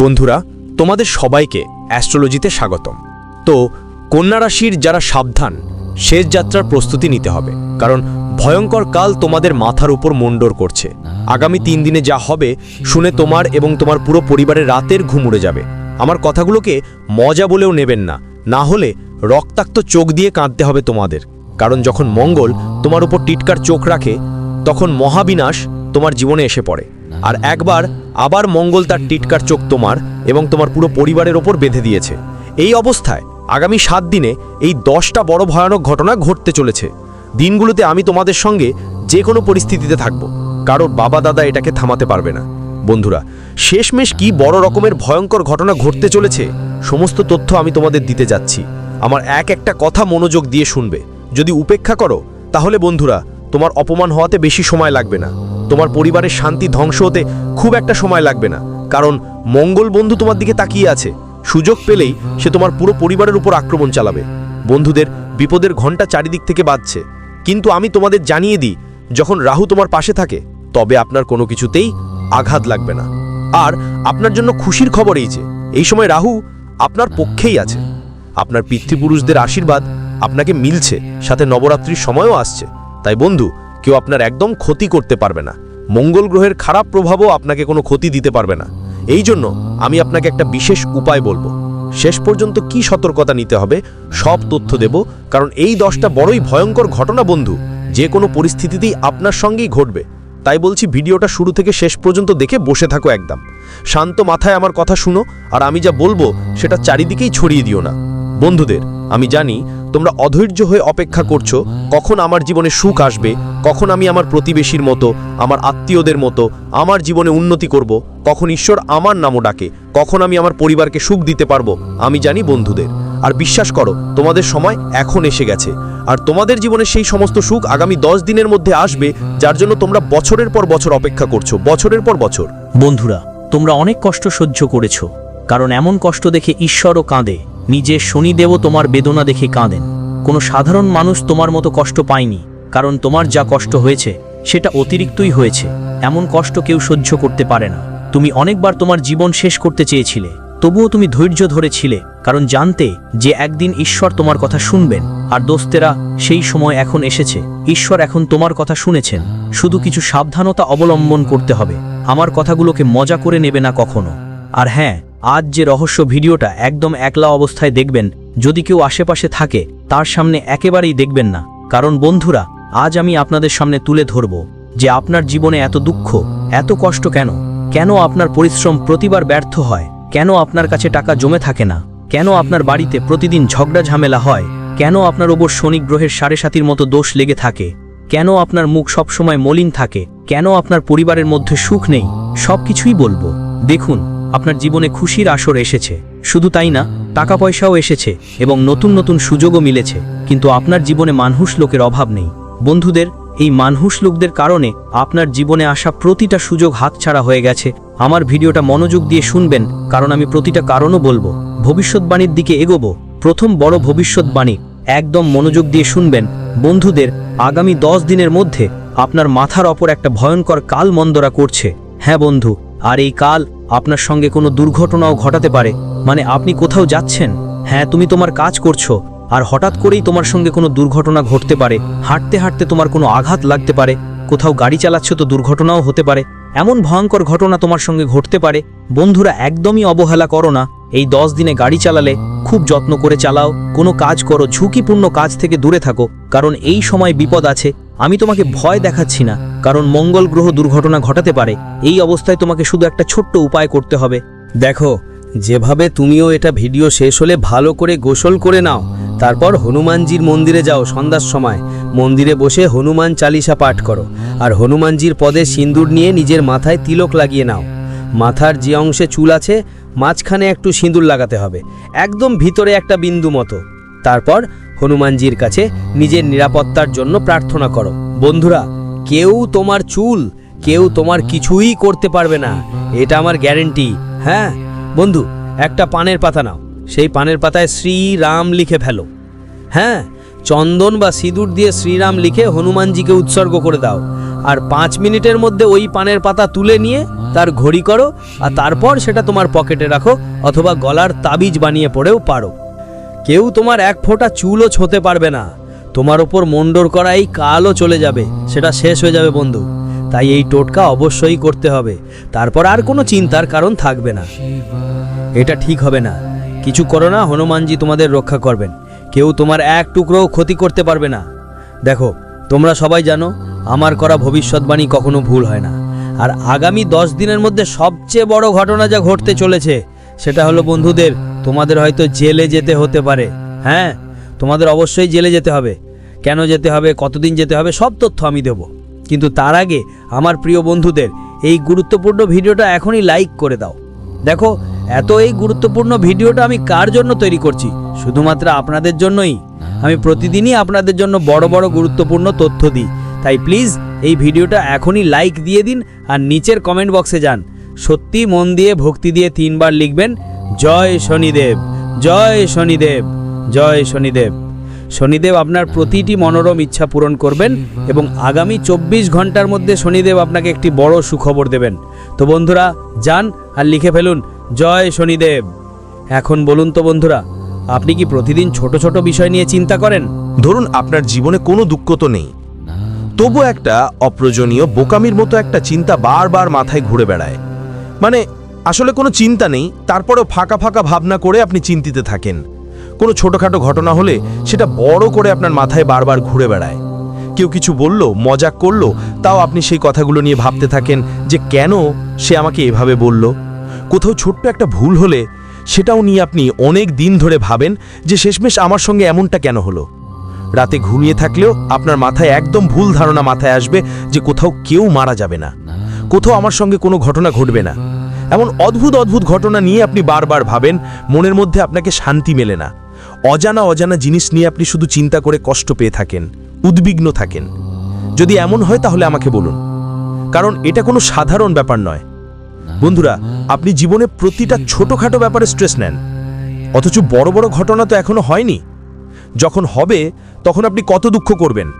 বন্ধুরা, তোমাদের সবাইকে অ্যাস্ট্রোলজিতে স্বাগতম। তো, কন্যা রাশির যারা সাবধান, শেষ যাত্রার প্রস্তুতি নিতে হবে, কারণ ভয়ঙ্কর কাল তোমাদের মাথার উপর মণ্ডর করছে। আগামী তিন দিনে যা হবে, শুনে তোমার এবং তোমার পুরো পরিবারের রাতের ঘুম উড়ে যাবে। আমার কথাগুলোকে মজা বলেও নেবেন না না হলে রক্তাক্ত চোখ দিয়ে কাঁদতে হবে তোমাদের। কারণ যখন মঙ্গল তোমার উপর টিটকার চোখ রাখে, তখন মহাবিনাশ তোমার জীবনে এসে পড়ে। আর একবার আবার মঙ্গল তার টিটকার চোখ তোমার এবং তোমার পুরো পরিবারের ওপর বেঁধে দিয়েছে। এই অবস্থায় আগামী সাত দিনে এই দশটা বড় ভয়ানক ঘটনা ঘটতে চলেছে। দিনগুলোতে আমি তোমাদের সঙ্গে যে কোনো পরিস্থিতিতে থাকব। কারোর বাবা দাদা এটাকে থামাতে পারবে না। বন্ধুরা, শেষমেশ কি বড় রকমের ভয়ঙ্কর ঘটনা ঘটতে চলেছে, সমস্ত তথ্য আমি তোমাদের দিতে যাচ্ছি। আমার এক একটা কথা মনোযোগ দিয়ে শুনবে। যদি উপেক্ষা করো, তাহলে বন্ধুরা তোমার অপমান হওয়াতে বেশি সময় লাগবে না। তোমার পরিবারের শান্তি ধ্বংস হতে খুব একটা সময় লাগবে না। কারণ মঙ্গল বন্ধু তোমার দিকে তাকিয়ে আছে। সুযোগ পেলেই সে তোমার পুরো পরিবারের উপর আক্রমণ চালাবে। বন্ধুদের বিপদের ঘণ্টা চারিদিক থেকে বাজছে কিন্তু আমি তোমাদের জানিয়ে দিই, যখন রাহু তোমার পাশে থাকে, তবে আপনার কোনো কিছুতেই আঘাত লাগবে না। আর আপনার জন্য খুশির খবর এই যে, এই সময় রাহু আপনার পক্ষেই আছে। আপনার পিতৃপুরুষদের আশীর্বাদ আপনাকে মিলছে, সাথে নবরাত্রির সময়ও আসছে। তাই বন্ধু, কেউ আপনার একদম ক্ষতি করতে পারবে না। মঙ্গল গ্রহের খারাপ প্রভাবও আপনাকে কোনো ক্ষতি দিতে পারবে না। এই জন্য আমি আপনাকে একটা বিশেষ উপায় বলব। শেষ পর্যন্ত কি সতর্কতা নিতে হবে, সব তথ্য দেব, কারণ এই দশটা বড়ই ভয়ঙ্কর ঘটনা বন্ধু। যে কোনো পরিস্থিতিতেই আপনার সঙ্গেই ঘটবে। তাই বলছি, ভিডিওটা শুরু থেকে শেষ পর্যন্ত দেখে বসে থাকো একদম। শান্ত মাথায় আমার কথা শুনো, আর আমি যা বলব, সেটা চারিদিকেই ছড়িয়ে দিও না। বন্ধুদের, আমি জানি তোমরা অধৈর্য হয়ে অপেক্ষা করছ, কখন আমার জীবনে সুখ আসবে, কখন আমি আমার প্রতিবেশীর মতো, আমার আত্মীয়দের মতো, আমার জীবনে উন্নতি করব, কখন ঈশ্বর আমার নামও ডাকে, কখন আমি আমার পরিবারকে সুখ দিতে পারব, আমি জানি বন্ধুদের। আর বিশ্বাস করো, তোমাদের সময় এখন এসে গেছে। আর তোমাদের জীবনে সেই সমস্ত সুখ আগামী দশ দিনের মধ্যে আসবে, যার জন্য তোমরা বছরের পর বছর অপেক্ষা করছ, বছরের পর বছর। বন্ধুরা, তোমরা অনেক কষ্ট সহ্য করেছ, কারণ এমন কষ্ট দেখে ঈশ্বরও কাঁদে। নিজের শনিদেবও তোমার বেদনা দেখে কাঁদেন। কোনো সাধারণ মানুষ তোমার মতো কষ্ট পায়নি, কারণ তোমার যা কষ্ট হয়েছে, সেটা অতিরিক্তই হয়েছে। এমন কষ্ট কেউ সহ্য করতে পারে না। তুমি অনেকবার তোমার জীবন শেষ করতে চেয়েছিলে, তবুও তুমি ধৈর্য ধরেছিলে, কারণ জানতে যে একদিন ঈশ্বর তোমার কথা শুনবেন, আর দোস্তেরা, সেই সময় এখন এসেছে। ঈশ্বর এখন তোমার কথা শুনেছেন। শুধু কিছু সাবধানতা অবলম্বন করতে হবে। আমার কথাগুলোকে মজা করে নেবে না কখনো। আর হ্যাঁ আজ যে রহস্য ভিডিওটা একদম একলা অবস্থায় দেখবেন, যদি কেউ আশেপাশে থাকে, তার সামনে একেবারেই দেখবেন না। কারণ বন্ধুরা, আজ আমি আপনাদের সামনে তুলে ধরব যে আপনার জীবনে এত দুঃখ, এত কষ্ট কেন? কেন আপনার পরিশ্রম প্রতিবার ব্যর্থ হয়? কেন আপনার কাছে টাকা জমে থাকে না? কেন আপনার বাড়িতে প্রতিদিন ঝগড়া ঝামেলা হয়? কেন আপনার ওপর শনি গ্রহের সাড়ে সাতির মতো দোষ লেগে থাকে? কেন আপনার মুখ সবসময় মলিন থাকে? কেন আপনার পরিবারের মধ্যে সুখ নেই? সব কিছুই বলব। দেখুন আপনার জীবনে খুশির আসর এসেছে। শুধু তাই না টাকা পয়সাও এসেছে এবং নতুন নতুন সুযোগও মিলেছে। কিন্তু আপনার জীবনে মানহুস লোকের অভাব নেই। বন্ধুদের, এই মানহুস লোকদের কারণে আপনার জীবনে আসা প্রতিটা সুযোগ হাতছাড়া হয়ে গেছে। আমার ভিডিওটা মনোযোগ দিয়ে শুনবেন, কারণ আমি প্রতিটা কারণও বলব। ভবিষ্যৎবাণীর দিকে এগোবো। প্রথম বড় ভবিষ্যৎবাণী, একদম মনোযোগ দিয়ে শুনবেন। বন্ধুদের, আগামী দশ দিনের মধ্যে আপনার মাথার অপর একটা ভয়ঙ্কর কাল মন্দরা করছে। হ্যাঁ বন্ধু, আর এই কাল আপনার সঙ্গে কোনো দুর্ঘটনাও ঘটাতে পারে। মানে আপনি কোথাও যাচ্ছেন? হ্যাঁ তুমি তোমার কাজ করছ। আর হঠাৎ করেই তোমার সঙ্গে কোনো দুর্ঘটনা ঘটতে পারে। হাঁটতে হাঁটতে তোমার কোনো আঘাত লাগতে পারে। কোথাও গাড়ি চালাচ্ছ তো দুর্ঘটনাও হতে পারে। এমন ভয়ঙ্কর ঘটনা তোমার সঙ্গে ঘটতে পারে। বন্ধুরা, একদমই অবহেলা করো না। এই দশ দিনে গাড়ি চালালে খুব যত্ন করে চালাও। কোনো কাজ করো। ঝুঁকিপূর্ণ কাজ থেকে দূরে থাকো। কারণ এই সময় বিপদ আছে। আমি তোমাকে ভয় দেখাচ্ছি না, কারণ মঙ্গল গ্রহ দুর্ঘটনা ঘটাতে পারে। এই অবস্থায় তোমাকে শুধু একটা ছোট্ট উপায় করতে হবে। দেখো, যেভাবে তুমিও এটা ভিডিও শেষ হলে ভালো করে গোসল করে নাও। তারপর হনুমানজির মন্দিরে যাও সন্ধ্যার সময়। মন্দিরে বসে হনুমান চালিসা পাঠ করো, আর হনুমানজির পদে সিঁদুর নিয়ে নিজের মাথায় তিলক লাগিয়ে নাও। মাথার যে অংশে চুল আছে, মাঝখানে একটু সিঁদুর লাগাতে হবে, একদম ভিতরে একটা বিন্দু মতো। তারপর হনুমানজির কাছে নিজের নিরাপত্তার জন্য প্রার্থনা করো। বন্ধুরা, কেউ তোমার চুল, কেউ তোমার কিছুই করতে পারবে না। এটা আমার গ্যারেন্টি হ্যাঁ? বন্ধু, একটা পানের পাতা নাও। সেই পানের পাতায় শ্রীরাম লিখে ফেলো। হ্যাঁ চন্দন বা সিঁদুর দিয়ে শ্রীরাম লিখে হনুমানজিকে উৎসর্গ করে দাও। আর পাঁচ মিনিটের মধ্যে ওই পানের পাতা তুলে নিয়ে তার ঘড়ি করো আর তারপর সেটা তোমার পকেটে রাখো অথবা গলার তাবিজ বানিয়ে পড়েও পারো। কেউ তোমার এক ফোঁটা চুলও ছোঁতে পারবে না। তোমার ওপর মন্ডর করা এই কালও চলে যাবে, সেটা শেষ হয়ে যাবে বন্ধু। তাই এই টোটকা অবশ্যই করতে হবে। তারপর আর কোনো চিন্তার কারণ থাকবে না। এটা ঠিক হবে না। কিছু করো না, হনুমানজি তোমাদের রক্ষা করবেন। কেউ তোমার এক টুকরোও ক্ষতি করতে পারবে না। দেখো, তোমরা সবাই জানো, আমার করা ভবিষ্যৎবাণী কখনো ভুল হয় না। আর আগামী দশ দিনের মধ্যে সবচেয়ে বড় ঘটনা যা ঘটতে চলেছে, সেটা হলো বন্ধুদের তোমাদের হয়তো জেলে যেতে হতে পারে। হ্যাঁ তোমাদের অবশ্যই জেলে যেতে হবে। কেন যেতে হবে, কতদিন যেতে হবে, সব তথ্য আমি দেব। কিন্তু তার আগে আমার প্রিয় বন্ধুদের এই গুরুত্বপূর্ণ ভিডিওটা এখনই লাইক করে দাও। দেখো, এত এই গুরুত্বপূর্ণ ভিডিওটা আমি কার জন্য তৈরি করছি? শুধুমাত্র আপনাদের জন্যই। আমি প্রতিদিনই আপনাদের জন্য বড় বড় গুরুত্বপূর্ণ তথ্য দিই। তাই প্লিজ এই ভিডিওটা এখনই লাইক দিয়ে দিন আর নিচের কমেন্ট বক্সে যান। সত্যি মন দিয়ে ভক্তি দিয়ে তিনবার লিখবেন। জয় শনিদেব জয় শনিদেব জয় শনিদেব। শনিদেব আপনার প্রতিটি মনোরম ইচ্ছা পূরণ করবেন এবং আগামী চব্বিশ ঘণ্টার মধ্যে শনিদেব আপনাকে একটি বড় সুখবর দেবেন। তো বন্ধুরা, যান আর লিখে ফেলুন, জয় শনিদেব। এখন বলুন তো বন্ধুরা, আপনি কি প্রতিদিন ছোট ছোট বিষয় নিয়ে চিন্তা করেন? ধরুন আপনার জীবনে কোনো দুঃখ তো নেই। তবু একটা অপ্রয়োজনীয় বোকামির মতো একটা চিন্তা বারবার মাথায় ঘুরে বেড়ায়। মানে আসলে কোনো চিন্তা নেই, তারপরেও ফাঁকা ফাঁকা ভাবনা করে আপনি চিন্তিত থাকেন। কোনো ছোটোখাটো ঘটনা হলে সেটা বড় করে আপনার মাথায় বারবার ঘুরে বেড়ায়। কেউ কিছু বলল, মজাক করল, তাও আপনি সেই কথাগুলো নিয়ে ভাবতে থাকেন যে কেন সে আমাকে এভাবে বলল? কোথাও ছোট্ট একটা ভুল হলে সেটাও নিয়ে আপনি অনেক দিন ধরে ভাবেন যে শেষমেশ আমার সঙ্গে এমনটা কেন হলো? রাতে ঘুমিয়ে থাকলেও আপনার মাথায় একদম ভুল ধারণা মাথায় আসবে যে কোথাও কেউ মারা যাবে না। কোথাও আমার সঙ্গে কোনো ঘটনা ঘটবে না। এমন অদ্ভুত অদ্ভুত ঘটনা নিয়ে আপনি বারবার ভাবেন, মনের মধ্যে আপনাকে শান্তি মেলে না। অজানা অজানা জিনিস নিয়ে আপনি শুধু চিন্তা করে কষ্ট পেয়ে থাকেন, উদ্বিগ্ন থাকেন। যদি এমন হয় তাহলে আমাকে বলুন। কারণ এটা কোনো সাধারণ ব্যাপার নয়। বন্ধুরা, আপনি জীবনে প্রতিটা ছোটখাটো ব্যাপারে স্ট্রেস নেন। অথচ বড় বড় ঘটনা তো এখনও হয়নি। যখন হবে, তখন আপনি কত দুঃখ করবেন।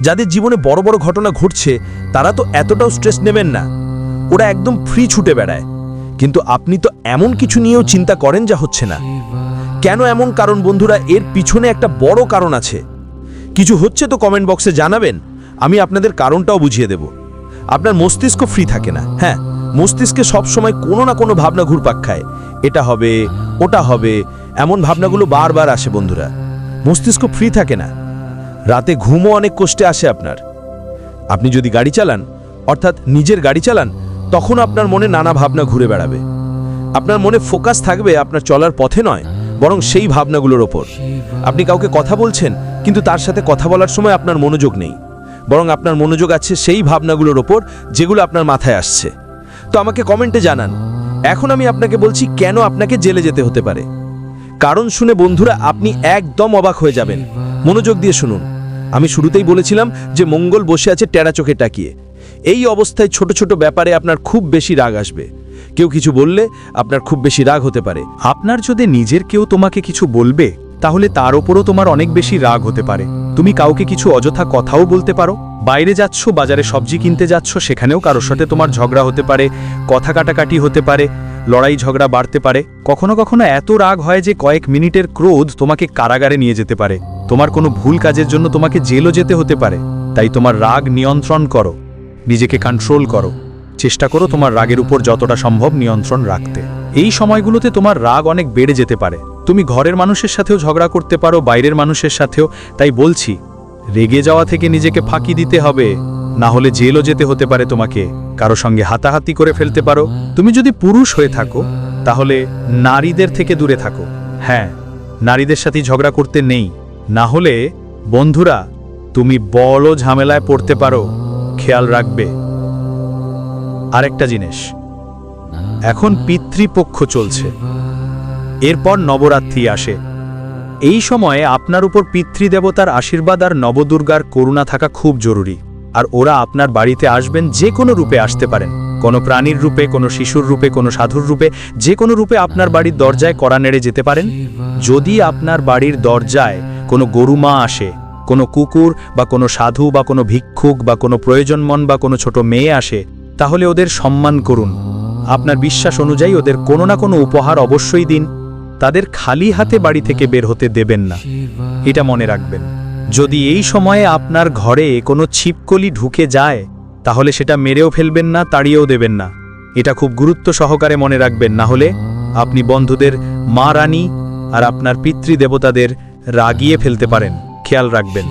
যাদের জীবনে বড় বড় ঘটনা ঘটছে, তারা তো এতটাও স্ট্রেস নেবেন না। ওরা একদম ফ্রি ছুটে বেড়ায়। কিন্তু আপনি তো এমন কিছু নিয়েও চিন্তা করেন যা হচ্ছে না। কেন এমন কারণ বন্ধুরা, এর পিছনে একটা বড় কারণ আছে। কিছু হচ্ছে তো কমেন্ট বক্সে জানাবেন, আমি আপনাদের কারণটাও বুঝিয়ে দেব। আপনার মস্তিষ্ক ফ্রি থাকে না হ্যাঁ? মস্তিষ্কে সবসময় কোনো না কোনো ভাবনা ঘুরপাক খায়। এটা হবে, ওটা হবে, এমন ভাবনাগুলো বারবার আসে বন্ধুরা। মস্তিষ্ক ফ্রি থাকে না। রাতে ঘুমও অনেক কষ্টে আসে আপনার। আপনি যদি গাড়ি চালান, অর্থাৎ নিজের গাড়ি চালান তখন আপনার মনে নানা ভাবনা ঘুরে বেড়াবে। আপনার মনে ফোকাস থাকবে আপনার চলার পথে নয়, বরং সেই ভাবনাগুলোর ওপর। আপনি কাউকে কথা বলছেন, কিন্তু তার সাথে কথা বলার সময় আপনার মনোযোগ নেই, বরং আপনার মনোযোগ আছে সেই ভাবনাগুলোর ওপর যেগুলো আপনার মাথায় আসছে। তো আমাকে কমেন্টে জানান, এখন আমি আপনাকে বলছি কেন আপনাকে জেলে যেতে হতে পারে? কারণ শুনে বন্ধুরা, আপনি একদম অবাক হয়ে যাবেন। মনোযোগ দিয়ে শুনুন। আমি শুরুতেই বলেছিলাম যে মঙ্গল বসে আছে টেরা চোখে টাকিয়ে এই অবস্থায় ছোট ছোট ব্যাপারে আপনার খুব বেশি রাগ আসবে। কেউ কিছু বললে আপনার খুব বেশি রাগ হতে পারে। আপনার যদি নিজের কেউ তোমাকে কিছু বলবে, তাহলে তার ওপরও তোমার অনেক বেশি রাগ হতে পারে। তুমি কাউকে কিছু অযথা কথাও বলতে পারো। বাইরে যাচ্ছ, বাজারে সবজি কিনতে যাচ্ছ, সেখানেও কারোর সাথে তোমার ঝগড়া হতে পারে, কথা কাটাকাটি হতে পারে, লড়াই ঝগড়া বাড়তে পারে। কখনো কখনো এত রাগ হয় যে কয়েক মিনিটের ক্রোধ তোমাকে কারাগারে নিয়ে যেতে পারে। তোমার কোনো ভুল কাজের জন্য তোমাকে জেলও যেতে হতে পারে। তাই তোমার রাগ নিয়ন্ত্রণ করো। নিজেকে কন্ট্রোল করো। চেষ্টা করো তোমার রাগের উপর যতটা সম্ভব নিয়ন্ত্রণ রাখতে। এই সময়গুলোতে তোমার রাগ অনেক বেড়ে যেতে পারে। তুমি ঘরের মানুষের সাথেও ঝগড়া করতে পারো, বাইরের মানুষের সাথেও। তাই বলছি, রেগে যাওয়া থেকে নিজেকে ফাঁকি দিতে হবে। না হলে জেলও যেতে হতে পারে তোমাকে। কারও সঙ্গে হাতাহাতি করে ফেলতে পারো। তুমি যদি পুরুষ হয়ে থাকো, তাহলে নারীদের থেকে দূরে থাকো। হ্যাঁ নারীদের সাথে ঝগড়া করতে নেই। না হলে, বন্ধুরা, তুমি বড় ঝামেলায় পড়তে পারো। খেয়াল রাখবে। আরেকটা জিনিস। এখন পিতৃপক্ষ চলছে। এরপর নবরাত্রি আসে। এই সময়ে আপনার উপর পিতৃদেবতার আশীর্বাদ আর নবদুর্গার করুণা থাকা খুব জরুরি। আর ওরা আপনার বাড়িতে আসবেন যে কোনো রূপে আসতে পারেন। কোনো প্রাণীর রূপে, কোনো শিশুর রূপে, কোনো সাধুর রূপে, যে কোনো রূপে আপনার বাড়ির দরজায় কড়া নেড়ে যেতে পারেন। যদি আপনার বাড়ির দরজায় কোনো গরু মা আসে কোনো কুকুর বা কোনো সাধু বা কোনো ভিক্ষুক বা কোনো প্রয়োজনমন বা কোনো ছোট মেয়ে আসে, তাহলে ওদের সম্মান করুন। আপনার বিশ্বাস অনুযায়ী ওদের কোনো না কোনো উপহার অবশ্যই দিন। তাদের খালি হাতে বাড়ি থেকে বের হতে দেবেন না। এটা মনে রাখবেন। যদি এই সময়ে আপনার ঘরে কোনো ছিপকলি ঢুকে যায়, তাহলে সেটা মেরেও ফেলবেন না, তাড়িয়েও দেবেন না। এটা খুব গুরুত্ব সহকারে মনে রাখবেন, না হলে আপনি বন্ধুদের মা রানী আর আপনার পিতৃদেবতাদের রাগিয়ে ফেলতে পারেন। খেয়াল রাখবেন।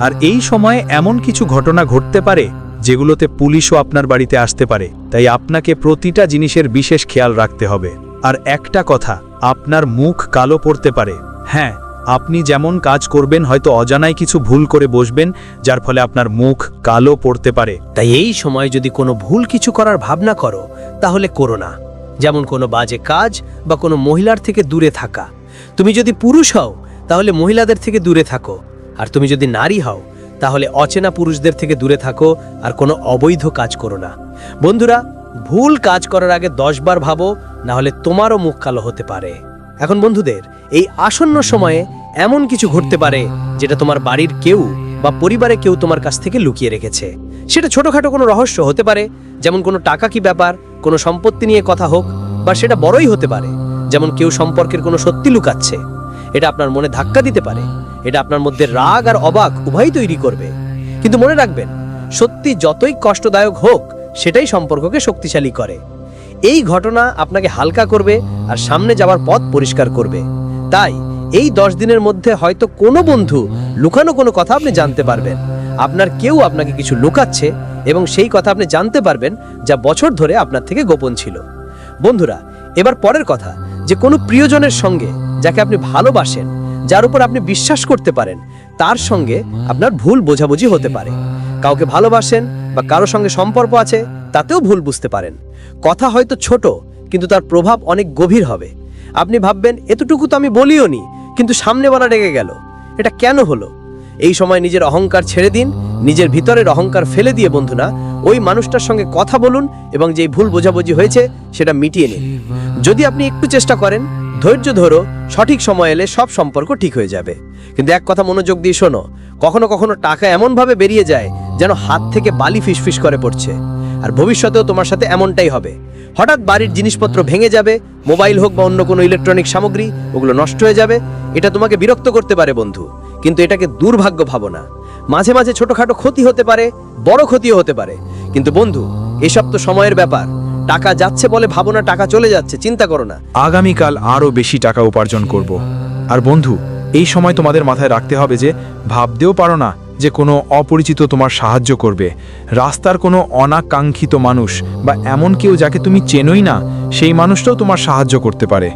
আর এই সময়ে এমন কিছু ঘটনা ঘটতে পারে, যেগুলোতে পুলিশও আপনার বাড়িতে আসতে পারে। তাই আপনাকে প্রতিটা জিনিসের বিশেষ খেয়াল রাখতে হবে। আর একটা কথা, আপনার মুখ কালো পড়তে পারে। হ্যাঁ আপনি যেমন কাজ করবেন, হয়তো অজানায় কিছু ভুল করে বসবেন, যার ফলে আপনার মুখ কালো পড়তে পারে। তাই এই সময় যদি কোনো ভুল কিছু করার ভাবনা করো, তাহলে করো না। যেমন কোনো বাজে কাজ বা কোনো মহিলার থেকে দূরে থাকা। তুমি যদি পুরুষ হও তাহলে মহিলাদের থেকে দূরে থাকো। আর তুমি যদি নারী হও, তাহলে অচেনা পুরুষদের থেকে দূরে থাকো আর কোনো অবৈধ কাজ করো না। বন্ধুরা, ভুল কাজ করার আগে দশবার ভাবো না হলে তোমারও মুখ কালো হতে পারে। এখন বন্ধুদের, এই আসন্ন সময়ে এমন কিছু ঘটতে পারে যেটা তোমার বাড়ির কেউ বা পরিবারে কেউ তোমার কাছ থেকে লুকিয়ে রেখেছে। সেটা ছোটখাটো কোনো রহস্য হতে পারে, যেমন কোনো টাকা কি ব্যাপার, কোনো সম্পত্তি নিয়ে কথা হোক, বা সেটা বড়ই হতে পারে, যেমন কেউ সম্পর্কের কোনো সত্যি লুকাচ্ছে। এটা আপনার মনে ধাক্কা দিতে পারে। এটা আপনার মধ্যে রাগ আর অবাক উভয়ই তৈরি করবে। কিন্তু মনে রাখবেন, সত্যি যতই কষ্টদায়ক হোক, সেটাই সম্পর্ককে শক্তিশালী করে। এই ঘটনা আপনাকে হালকা করবে আর সামনে যাওয়ার পথ পরিষ্কার করবে। তাই এই দশ দিনের মধ্যে হয়তো কোনো বন্ধু লুকানো কোনো কথা আপনি জানতে পারবেন। আপনার কেউ আপনাকে কিছু লুকাচ্ছে এবং সেই কথা আপনি জানতে পারবেন যা বছর ধরে আপনার থেকে গোপন ছিল। বন্ধুরা, এবার পরের কথা, যে কোনো প্রিয়জনের সঙ্গে যাকে আপনি ভালোবাসেন, যার উপর আপনি বিশ্বাস করতে পারেন, তার সঙ্গে আপনার ভুল বোঝাবুঝি হতে পারে। কাউকে ভালোবাসেন বা কারও সঙ্গে সম্পর্ক আছে, তাতেও ভুল বুঝতে পারেন। কথা হয়তো ছোট, কিন্তু তার প্রভাব অনেক গভীর হবে। আপনি ভাববেন, এতটুকু তো আমি বলিও নি, কিন্তু সামনে বলা রেগে গেল। এটা কেন হলো? এই সময় নিজের অহংকার ছেড়ে দিন, নিজের ভিতরের অহংকার ফেলে দিয়ে বন্ধুরা, ওই মানুষটার সঙ্গে কথা বলুন এবং যেই ভুল বোঝাবুঝি হয়েছে, সেটা মিটিয়ে নিন। যদি আপনি একটু চেষ্টা করেন ধৈর্য ধরো, সঠিক সময় এলে সব সম্পর্ক ঠিক হয়ে যাবে। কিন্তু এক কথা মনোযোগ দিয়ে শোনো, কখনো কখনো টাকা এমনভাবে বেরিয়ে যায় যেন হাত থেকে বালি ফিসফিস করে পড়ছে। আর ভবিষ্যতেও তোমার সাথে এমনটাই হবে। হঠাৎ বাড়ির জিনিসপত্র ভেঙে যাবে, মোবাইল হোক বা অন্য কোনো ইলেকট্রনিক সামগ্রী, ওগুলো নষ্ট হয়ে যাবে। এটা তোমাকে বিরক্ত করতে পারে বন্ধু, কিন্তু এটাকে দুর্ভাগ্য ভাবো না। মাঝে মাঝে ছোটখাটো ক্ষতি হতে পারে, বড় ক্ষতিও হতে পারে। কিন্তু বন্ধু, এসব তো সময়ের ব্যাপার। টাকা যাচ্ছে বলে ভাবো না, টাকা চলে যাচ্ছে, চিন্তা করো না। আগামীকাল আরও বেশি টাকা উপার্জন করব। আর বন্ধু, এই সময় তোমাদের মাথায় রাখতে হবে যে, ভাবতেও পারো না যে কোনো অপরিচিত তোমার সাহায্য করবে। রাস্তার কোনো অনাকাঙ্ক্ষিত মানুষ বা এমন কেউ যাকে তুমি চেনোই না, সেই মানুষটাও তোমার সাহায্য করতে পারে।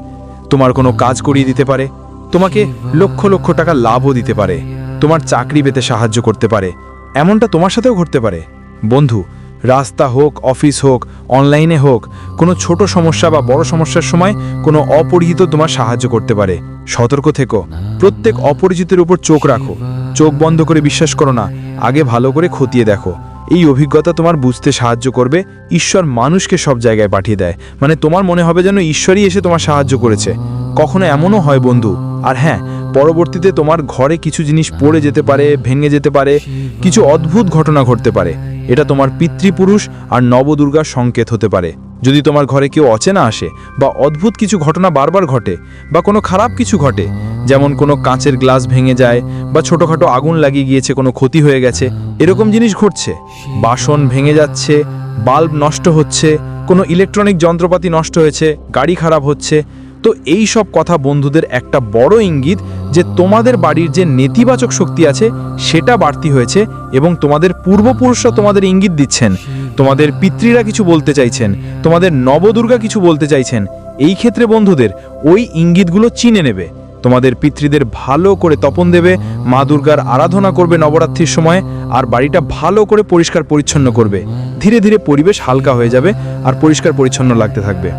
তোমার কোনো কাজ করিয়ে দিতে পারে। তোমাকে লক্ষ লক্ষ টাকা লাভও দিতে পারে। তোমার চাকরি পেতে সাহায্য করতে পারে। এমনটা তোমার সাথেও ঘটতে পারে। বন্ধু রাস্তা হোক, অফিস হোক, অনলাইনে হোক, কোনো ছোট সমস্যা বা বড় সমস্যার সময় কোনো অপরিচিত তোমার সাহায্য করতে পারে। সতর্ক থেকো। প্রত্যেক অপরিচিতের উপর চোখ রাখো। চোখ বন্ধ করে বিশ্বাস করো না। আগে ভালো করে খতিয়ে দেখো। এই অভিজ্ঞতা তোমার বুঝতে সাহায্য করবে। ঈশ্বর মানুষকে সব জায়গায় পাঠিয়ে দেয়। মানে তোমার মনে হবে যেন ঈশ্বরই এসে তোমার সাহায্য করেছে। কখনো এমনও হয় বন্ধু? আর হ্যাঁ পরবর্তীতে তোমার ঘরে কিছু জিনিস পড়ে যেতে পারে, ভেঙে যেতে পারে, কিছু অদ্ভুত ঘটনা ঘটতে পারে। এটা তোমার পিতৃপুরুষ আর নবদুর্গার সংকেত হতে পারে। যদি তোমার ঘরে কেউ অচেনা আসে বা অদ্ভুত কিছু ঘটনা বারবার ঘটে বা কোনো খারাপ কিছু ঘটে, যেমন কোনো কাঁচের গ্লাস ভেঙে যায় বা ছোটোখাটো আগুন লাগিয়ে গিয়েছে, কোনো ক্ষতি হয়ে গেছে, এরকম জিনিস ঘটছে। বাসন ভেঙে যাচ্ছে, বাল্ব নষ্ট হচ্ছে, কোনো ইলেকট্রনিক যন্ত্রপাতি নষ্ট হয়েছে, গাড়ি খারাপ হচ্ছে তো এই সব কথা বন্ধুদের একটা বড় ইঙ্গিত যে তোমাদের বাড়ির যে নেতিবাচক শক্তি আছে, সেটা বাড়তি হয়েছে এবং তোমাদের পূর্বপুরুষরা তোমাদের ইঙ্গিত দিচ্ছেন। তোমাদের পিতৃরা কিছু বলতে চাইছেন, তোমাদের নবদুর্গা কিছু বলতে চাইছেন। এই ক্ষেত্রে বন্ধুদের ওই ইঙ্গিতগুলো চিনে নেবে। তোমাদের পিতৃদের ভালো করে তপন দেবে, মা দুর্গার আরাধনা করবে নবরাত্রির সময় আর বাড়িটা ভালো করে পরিষ্কার পরিচ্ছন্ন করবে। ধীরে ধীরে পরিবেশ হালকা হয়ে যাবে আর পরিষ্কার পরিচ্ছন্ন লাগতে থাকবে।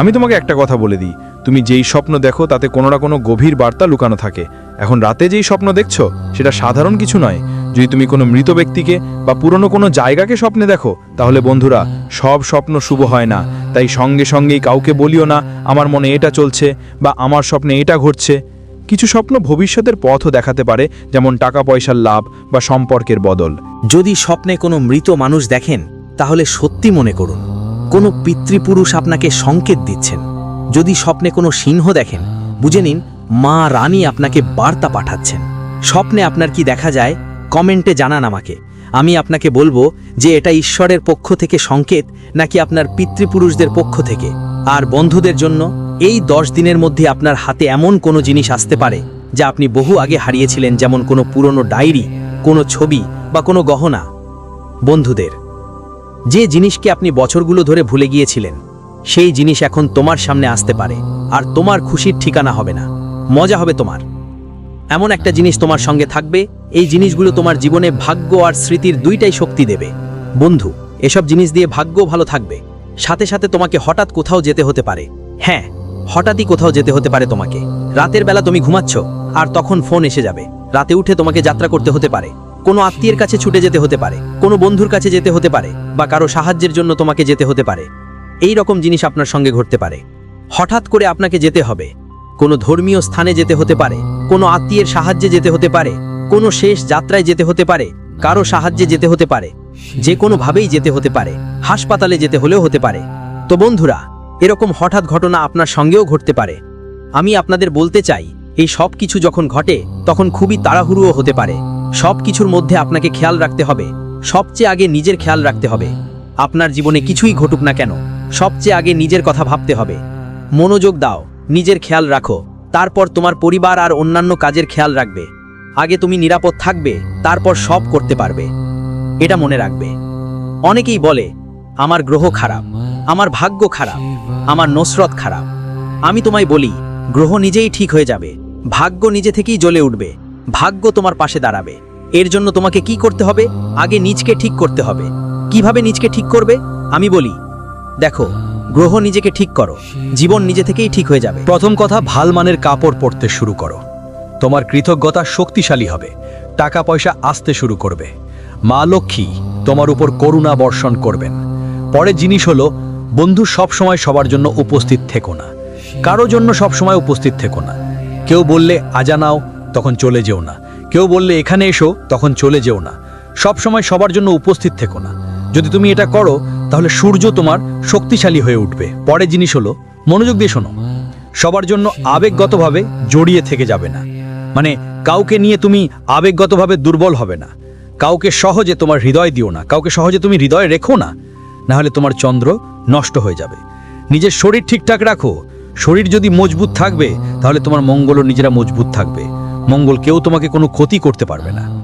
আমি তোমাকে একটা কথা বলে দিই। তুমি যেই স্বপ্ন দেখো, তাতে কোনো না কোনো গভীর বার্তা লুকানো থাকে। এখন রাতে যেই স্বপ্ন দেখছ, সেটা সাধারণ কিছু নয়। যদি তুমি কোনো মৃত ব্যক্তিকে বা পুরনো কোনো জায়গাকে স্বপ্নে দেখো, তাহলে বন্ধুরা, সব স্বপ্ন শুভ হয় না। তাই সঙ্গে সঙ্গেই কাউকে বলিও না, আমার মনে এটা চলছে বা আমার স্বপ্নে এটা ঘটছে কিছু স্বপ্ন ভবিষ্যতের পথও দেখাতে পারে, যেমন টাকা পয়সার লাভ বা সম্পর্কের বদল। যদি স্বপ্নে কোনো মৃত মানুষ দেখেন, তাহলে সত্যি মনে করুন। কোনো পিতৃপুরুষ আপনাকে সংকেত দিচ্ছেন। যদি স্বপ্নে কোনো সিংহ দেখেন, বুঝে নিন মা রানী আপনাকে বার্তা পাঠাচ্ছেন। স্বপ্নে আপনার কি দেখা যায়, কমেন্টে জানান আমাকে। আমি আপনাকে বলব যে এটা ঈশ্বরের পক্ষ থেকে সংকেত, নাকি আপনার পিতৃপুরুষদের পক্ষ থেকে। আর বন্ধুদের জন্য, এই দশ দিনের মধ্যে আপনার হাতে এমন কোনো জিনিস আসতে পারে, যা আপনি বহু আগে হারিয়েছিলেন, যেমন কোনো পুরনো ডায়েরি, কোনো ছবি বা কোনো গহনা। বন্ধুদের, যে জিনিসকে আপনি বছরগুলো ধরে ভুলে গিয়েছিলেন সেই জিনিস এখন তোমার সামনে আসতে পারে, আর তোমার খুশির ঠিকানা হবে না। মজা হবে তোমার। এমন একটা জিনিস তোমার সঙ্গে থাকবে, এই জিনিসগুলো তোমার জীবনে ভাগ্য আর স্মৃতির দুইটাই শক্তি দেবে। বন্ধু, এসব জিনিস দিয়ে ভাগ্য ভালো থাকবে। সাথে সাথে তোমাকে হঠাৎ কোথাও যেতে হতে পারে। হ্যাঁ হঠাৎই কোথাও যেতে হতে পারে তোমাকে। রাতের বেলা তুমি ঘুমাচ্ছ, আর তখন ফোন এসে যাবে। রাতে উঠে তোমাকে যাত্রা করতে হতে পারে। কোনো আত্মীয়ের কাছে ছুটে যেতে হতে পারে, কোনো বন্ধুর কাছে যেতে হতে পারে, বা কারও সাহায্যের জন্য তোমাকে যেতে হতে পারে। এই রকম জিনিস আপনার সঙ্গে ঘটতে পারে। হঠাৎ করে আপনাকে যেতে হবে। কোনো ধর্মীয় স্থানে যেতে হতে পারে, কোনো আত্মীয়ের সাহায্যে যেতে হতে পারে, কোনো শেষ যাত্রায় যেতে হতে পারে, কারও সাহায্যে যেতে হতে পারে, যে কোনোভাবেই যেতে হতে পারে, হাসপাতালে যেতে হলেও হতে পারে। তো বন্ধুরা, এরকম হঠাৎ ঘটনা আপনার সঙ্গেও ঘটতে পারে। আমি আপনাদের বলতে চাই, এই সব কিছু যখন ঘটে, তখন খুবই তাড়াহুড়ুও হতে পারে। সব কিছুর মধ্যে আপনাকে খেয়াল রাখতে হবে। সবচেয়ে আগে নিজের খেয়াল রাখতে হবে। আপনার জীবনে কিছুই ঘটুক না কেন। সবচেয়ে আগে নিজের কথা ভাবতে হবে। মনোযোগ দাও, নিজের খেয়াল রাখো, তারপর তোমার পরিবার আর অন্যান্য কাজের খেয়াল রাখবে। আগে তুমি নিরাপদ থাকবে, তারপর সব করতে পারবে। এটা মনে রাখবে। অনেকেই বলে, আমার গ্রহ খারাপ, আমার ভাগ্য খারাপ, আমার নসরত খারাপ। আমি তোমায় বলি, গ্রহ নিজেই ঠিক হয়ে যাবে, ভাগ্য নিজে থেকেই জ্বলে উঠবে, ভাগ্য তোমার পাশে দাঁড়াবে। এর জন্য তোমাকে কি করতে হবে? আগে নিজকে ঠিক করতে হবে। কীভাবে নিজকে ঠিক করবে? আমি বলি দেখো, গ্রহ নিজেকে ঠিক করো, জীবন নিজে থেকেই ঠিক হয়ে যাবে। প্রথম কথা, ভালো মানের কাপড় পরতে শুরু করো। তোমার কৃতজ্ঞতা শক্তিশালী হবে, টাকা পয়সা আসতে শুরু করবে। মা লক্ষ্মী তোমার উপর করুণা বর্ষণ করবেন। পরের জিনিস হলো, বন্ধু সব সময় সবার জন্য উপস্থিত থেকো না। কারও জন্য সব সময় উপস্থিত থেকো না। কেউ বললে, আজা নাও, তখন চলে যেও না। কেউ বললে, এখানে এসো, তখন চলে যেও না। সব সময় সবার জন্য উপস্থিত থেকো না। যদি তুমি এটা করো তাহলে সূর্য তোমার শক্তিশালী হয়ে উঠবে। পরের জিনিস হলো, মনোযোগ দিয়ে শোনো। সবার জন্য আবেগগতভাবে জড়িয়ে থেকে যাবে না। মানে কাউকে নিয়ে তুমি আবেগগতভাবে দুর্বল হবে না। কাউকে সহজে তোমার হৃদয় দিও না। কাউকে সহজে তুমি হৃদয় রেখো না। না হলে তোমার চন্দ্র নষ্ট হয়ে যাবে। নিজের শরীর ঠিকঠাক রাখো। শরীর যদি মজবুত থাকবে, তাহলে তোমার মঙ্গলও নিজেরা মজবুত থাকবে। মঙ্গল কেউ তোমাকে কোনো ক্ষতি করতে পারবে না।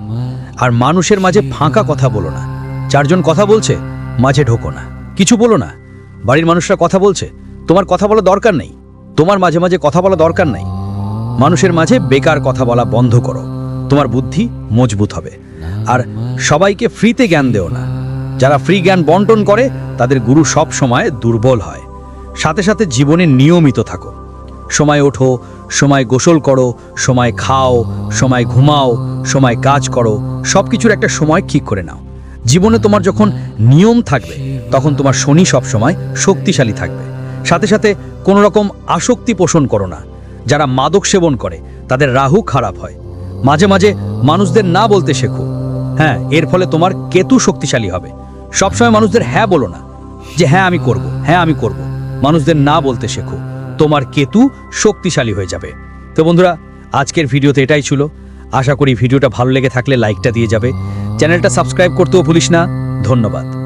আর মানুষের মাঝে ফাঁকা কথা বলো না। চারজন কথা বলছে? মাঝে ঢোকো না। কিছু বলো না। বাড়ির মানুষরা কথা বলছে। তোমার কথা বলা দরকার নেই। তোমার মাঝে মাঝে কথা বলা দরকার নেই। মানুষের মাঝে বেকার কথা বলা বন্ধ করো। তোমার বুদ্ধি মজবুত হবে। আর সবাইকে ফ্রিতে জ্ঞান দেও না। যারা ফ্রি জ্ঞান বন্টন করে, তাদের গুরু সব সময় দুর্বল হয়। সাথে সাথে জীবনে নিয়মিত থাকো। সময় ওঠো, সময় গোসল করো, সময় খাও, সময় ঘুমাও, সময় কাজ করো সব কিছুর একটা সময় ঠিক করে নাও। জীবনে তোমার যখন নিয়ম থাকবে, তখন তোমার শনি সব সময় শক্তিশালী থাকবে। সাথে সাথে কোনো রকম আসক্তি পোষণ করো না। যারা মাদক সেবন করে, তাদের রাহু খারাপ হয়। মাঝে মাঝে মানুষদের না বলতে শেখো। হ্যাঁ এর ফলে তোমার কেতু শক্তিশালী হবে। সবসময় মানুষদের হ্যাঁ বলো না, যে হ্যাঁ আমি করব হ্যাঁ আমি করব। মানুষদের না বলতে শেখো। তোমার কেতু শক্তিশালী হয়ে যাবে। তো বন্ধুরা, আজকের ভিডিওতে এটাই ছিল। আশা করি ভিডিওটা ভালো লেগে থাকলে লাইকটা দিয়ে যাবে। চ্যানেলটা সাবস্ক্রাইব করতেও ভুলিস না। ধন্যবাদ।